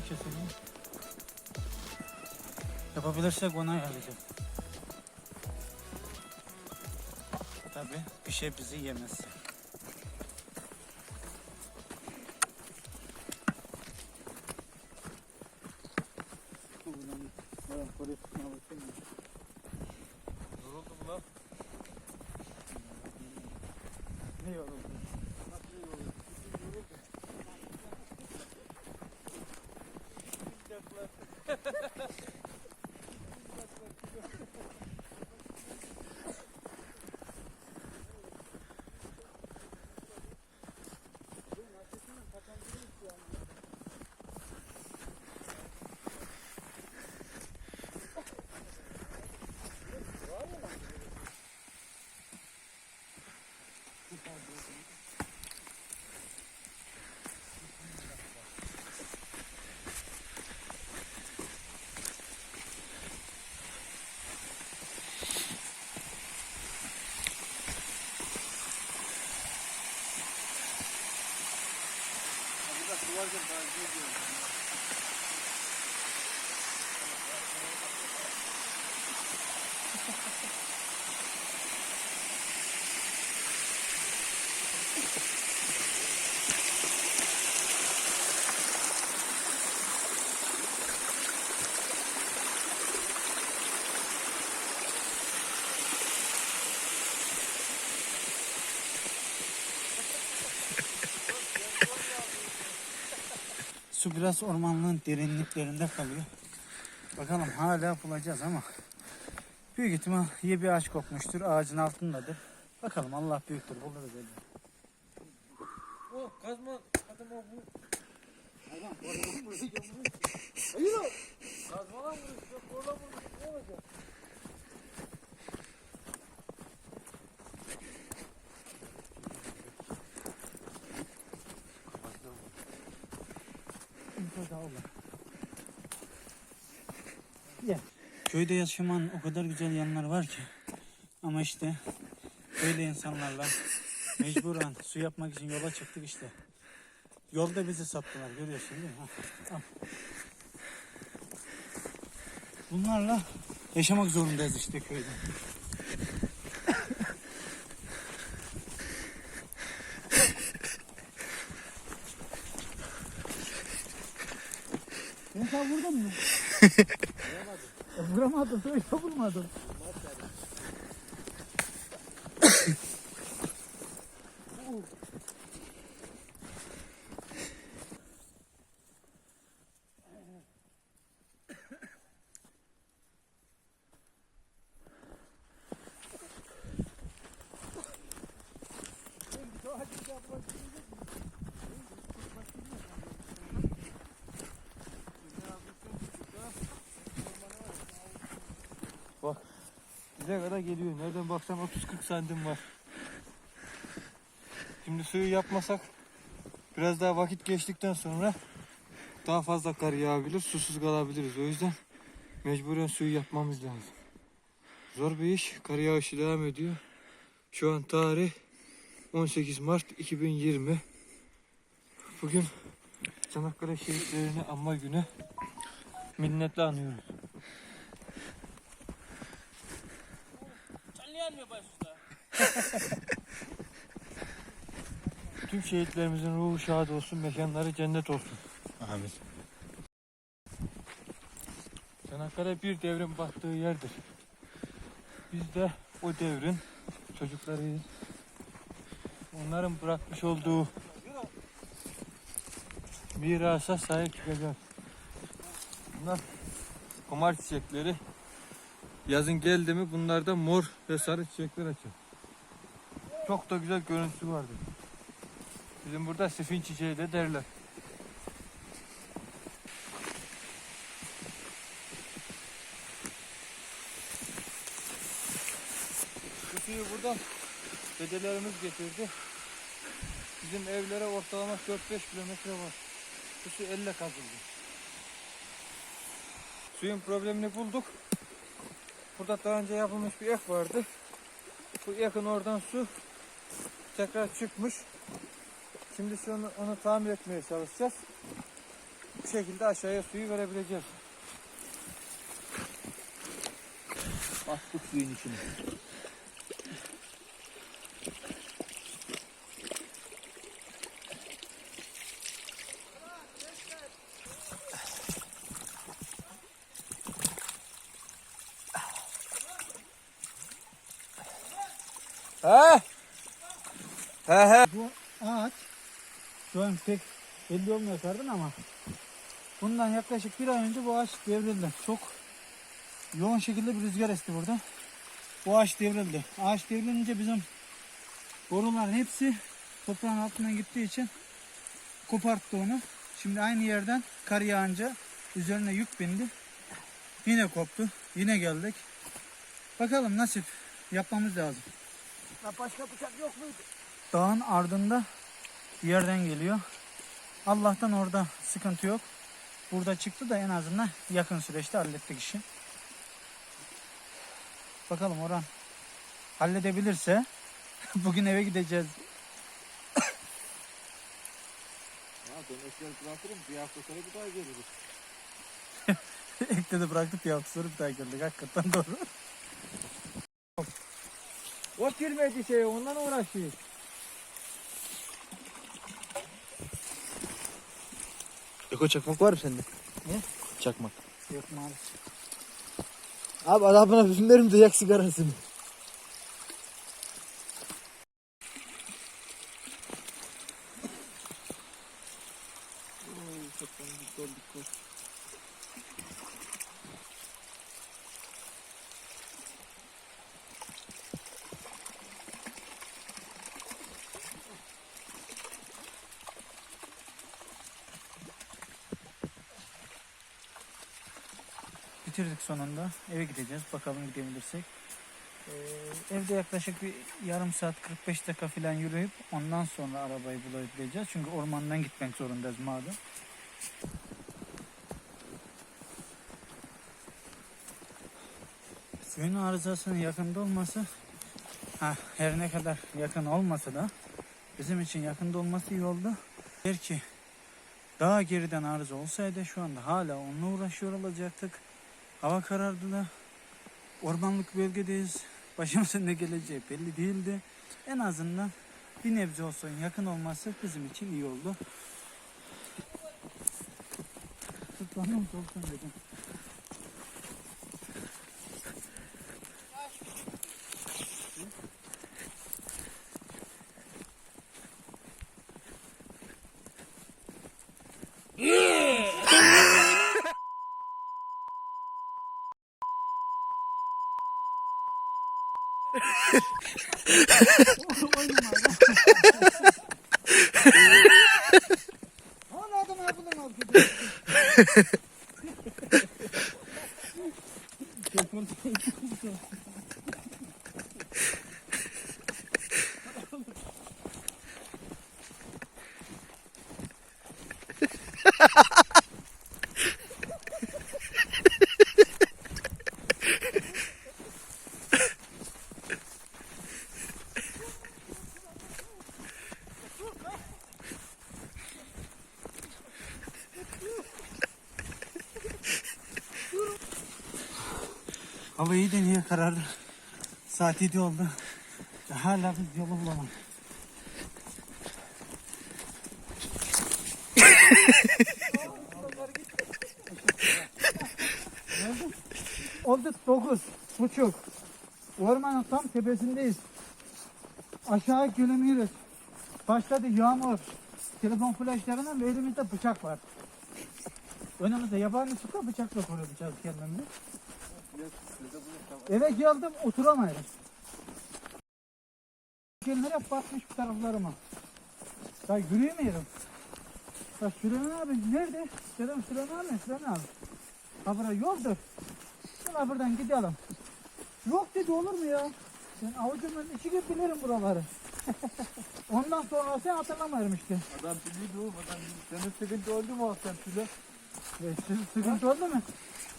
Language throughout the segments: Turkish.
keselim. Yapabilirsek onu ayarlayacağız. Tabi bir şey bizi yemez. すいません。Su biraz ormanlığın derinliklerinde kalıyor. Bakalım hala bulacağız ama büyük ihtimal iyi bir ağaç kopmuştur. Ağacın altındadır. Bakalım Allah büyüktür buluruz elbet. O kazma adam o bu. Kazma lan vuruş. Yok oradan vuruş. Ne olacak? Köyde yaşamanın o kadar güzel yanlar var ki. Ama işte böyle insanlarla mecburen su yapmak için yola çıktık işte. Yolda bizi sattılar görüyorsun değil mi? Ha. Bunlarla yaşamak zorundayız işte köyde. Ben sen vurdun Vuramadım, öyle vurmadım. Bize kadar geliyor. Nereden baksam 30-40 santim var. Şimdi suyu yapmasak biraz daha vakit geçtikten sonra daha fazla kar yağabilir, susuz kalabiliriz. O yüzden mecburen suyu yapmamız lazım. Zor bir iş. Kar yağışı devam ediyor. Şu an tarih 18 Mart 2020. Bugün Çanakkale şehitlerini anma günü. Minnetle anıyoruz. Tüm şehitlerimizin ruhu şad olsun, mekanları cennet olsun. Amin. Çanakkale bir devrin battığı yerdir. Biz de o devrin çocuklarıyız. Onların bırakmış olduğu mirasa sahip çıkacağız. Bunlar kumar çiçekleri. Yazın geldi mi bunlarda mor ve sarı çiçekler açar. Çok da güzel görüntüsü vardır. Bizim burada sifin çiçeği de derler. Bu suyu buradan dedelerimiz getirdi. Bizim evlere ortalama 4-5 kilometre var. Bu su elle kazıldı. Suyun problemini bulduk. Burada daha önce yapılmış bir ek vardı. Bu ekin oradan su tekrar çıkmış. Şimdi şunu, onu tamir etmeye çalışacağız. Bu şekilde aşağıya suyu verebileceğiz. Attık suyun içine. He? He he. Bu ağaç şu an pek belli olmuyor kardan ama bundan yaklaşık bir ay önce bu ağaç devrildi. Çok yoğun şekilde bir rüzgar esti burada. Bu ağaç devrildi. Ağaç devrilince bizim boruların hepsi toprağın altından gittiği için koparttı onu. Şimdi aynı yerden kar yağınca üzerine yük bindi. Yine koptu. Yine geldik. Bakalım nasip yapmamız lazım. Başka bıçak yok muydu? Dağın ardında bir yerden geliyor. Allah'tan orada sıkıntı yok. Burada çıktı da en azından yakın süreçte hallettik işi. Bakalım Orhan halledebilirse bugün eve gideceğiz. Ya dönüşler bırakırım bir hafta sonra bir daha geliriz. Ekte de bıraktık bir hafta sonra bir daha geldik. Hakikaten doğru. O girmedi şeye ondan uğraşıyor. Eko çakmak var mı sende? Ne? Çakmak. Yok maalesef. Abi adamına filmlerim de yak sigarasını. Bitirdik sonunda. Eve gideceğiz. Bakalım gidebilirsek. Ee, evde yaklaşık bir yarım saat 45 dakika falan yürüyüp ondan sonra arabayı bulabileceğiz. Çünkü ormandan gitmek zorundayız madem. Suyun arızasının yakında olması ha, her ne kadar yakın olmasa da bizim için yakında olması iyi oldu. Der ki daha geriden arıza olsaydı şu anda hala onunla uğraşıyor olacaktık. Hava karardı da ormanlık bölgedeyiz. Başımıza ne geleceği belli değildi. En azından bir nebze olsun yakın olması bizim için iyi oldu. Tutlandım korktum dedim. Anladım abi bunu abi. Hava iyi de niye karardı? Saat 7 oldu. Hala biz yolu bulamadık. Oldu 9 buçuk. Ormanın tam tepesindeyiz. Aşağı göremiyoruz. Başladı yağmur. Telefon flaşlarından ve elimizde bıçak var. Önümüzde yabani sıkı bıçakla koruyacağız kendimizi. Eve geldim oturamıyorum. Şeyler hep batmış bir taraflarıma. Ya yürüyemiyorum. Ya Süleyman abi nerede? Dedim Süleyman abi, Süleyman abi. Ha bura yoldur. Şuna buradan gidelim. Yok dedi olur mu ya? Ben avucumun içi gibi bilirim buraları. Ondan sonra sen hatırlamıyorum işte. Adam biliyordu oğlum adam. Senin sıkıntı oldu mu akşam Tülay? E, sı- sıkıntı oldu mu?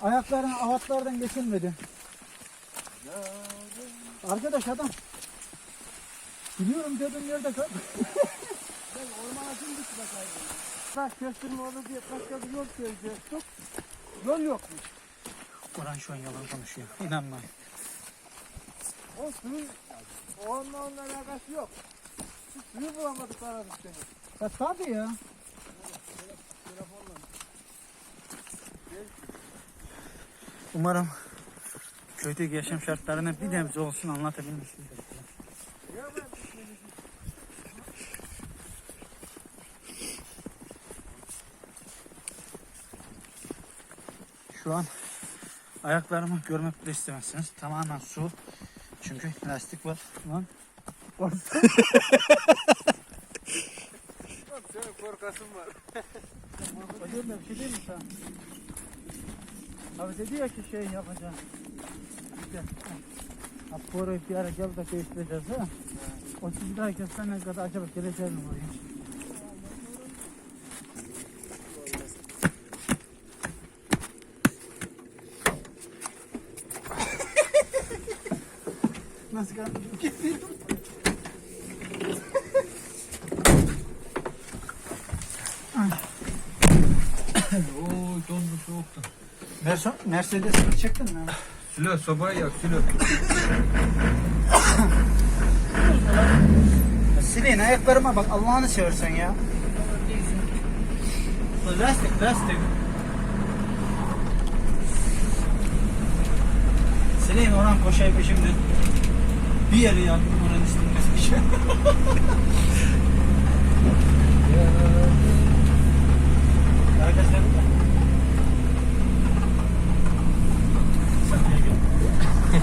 Ayakların avatlardan geçilmedi. Arkadaş adam. Biliyorum dedim yerde kal. taş kestirme olur diye başka bir yol söyleyecektik. Yol yokmuş. Orhan şu an yalan konuşuyor. İnanmayın. O suyun onunla onunla alakası yok. Biz suyu bulamadık aradık seni. Ya tabii ya. Umarım köydeki yaşam şartlarını bir nebze olsun anlatabilmişimdir. Şu an ayaklarımı görmek bile istemezsiniz. Tamamen su. Çünkü lastik var. Lan. Senin korkasın var. Hocam da bir şey değil mi sana? Abi dedi ya ki şey yapacağım. İşte. Orayı bir ara gel de değiştireceğiz ha. O sizi daha gösterene kadar acaba geleceğiz mi oraya? Nasıl kaldı? Oo dondu soğuktu. Merso, Mercedes'i çıktın mı? Sülo sobayı yak Sülo. Silin ayaklarıma bak Allah'ını seversen ya. Lastik lastik. Silin Orhan koşayım şimdi. Bir yere yaktım oranın üstünde bir şey. Arkadaşlar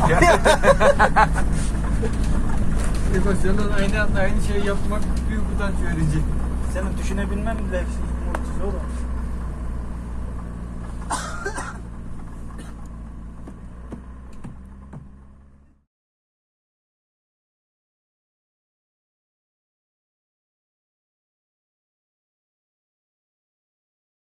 burada. Emosyonel aynı anda aynı şeyi yapmak büyük utanç verici. Senin düşünebilmem bile.